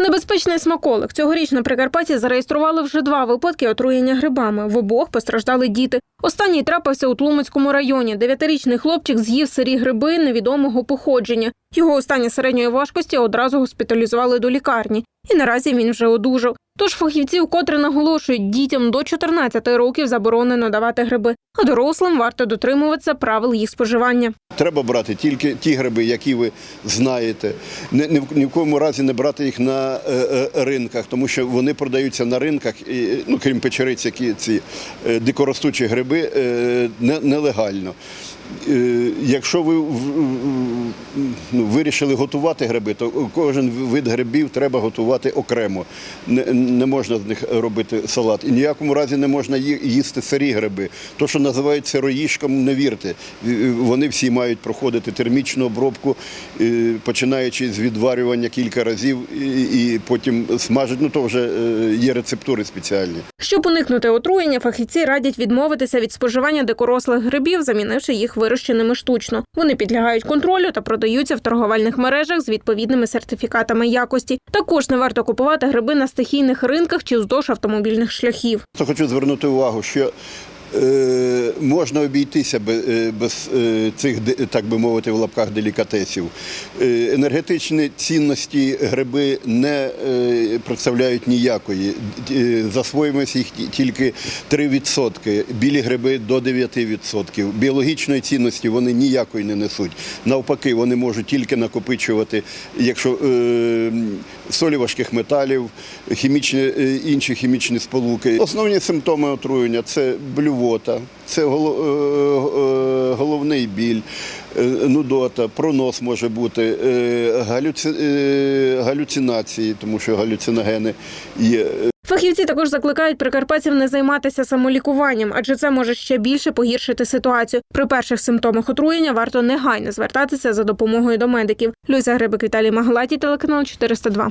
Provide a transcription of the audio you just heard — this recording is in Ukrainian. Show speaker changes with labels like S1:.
S1: Небезпечний смаколик. Цьогоріч на Прикарпатті зареєстрували вже два випадки отруєння грибами. В обох постраждали діти. Останній трапився у Тлумацькому районі. Дев'ятирічний хлопчик з'їв сирі гриби невідомого походження. Його у стані середньої важкості одразу госпіталізували до лікарні. І наразі він вже одужав. Тож фахівці вкотре наголошують, дітям до 14 років заборонено давати гриби, а дорослим варто дотримуватися правил їх споживання.
S2: Треба брати тільки ті гриби, які ви знаєте. Ні, ні, ні в коєму разі не брати їх на е, е, ринках, тому що вони продаються на ринках, і, ну, крім печериць, які ці е, дикоростучі гриби, е, не, нелегально. Е, Якщо ви ну, вирішили готувати гриби, то кожен вид грибів треба готувати окремо. Не, не можна з них робити салат. І ніякому разі не можна їсти сирі гриби. То, що називають сироїжком, не вірте. Вони всі мають проходити термічну обробку, починаючи з відварювання кілька разів і, потім смажать. Ну то вже е, є рецептури спеціальні.
S1: Щоб уникнути отруєння, фахівці радять відмовитися від споживання дикорослих грибів, замінивши їх вирощеними штучно. Вони підлягають контролю та продаються в торговельних мережах з відповідними сертифікатами якості. Також не варто купувати гриби на стихійних ринках чи вздовж автомобільних шляхів.
S2: То хочу звернути увагу, що можна обійтися без, е, без е, цих, так би мовити, в лапках делікатесів. Е, енергетичні цінності гриби не е, представляють ніякої. Е, засвоїмося їх тільки 3%, білі гриби до 9%. Біологічної цінності вони ніякої не несуть. Навпаки, вони можуть тільки накопичувати, якщо е, солі важких металів, хімічні, е, інші хімічні сполуки. Основні симптоми отруєння це блювота, це е, е, головний біль, е, нудота, пронос може бути, е, галюцинації, тому що галюциногени є.
S1: Фахівці також закликають прикарпатців не займатися самолікуванням, адже це може ще більше погіршити ситуацію. При перших симптомах отруєння варто негайно звертатися за допомогою до медиків. Люся Грибик, Віталій Магалаті, телеканал 402.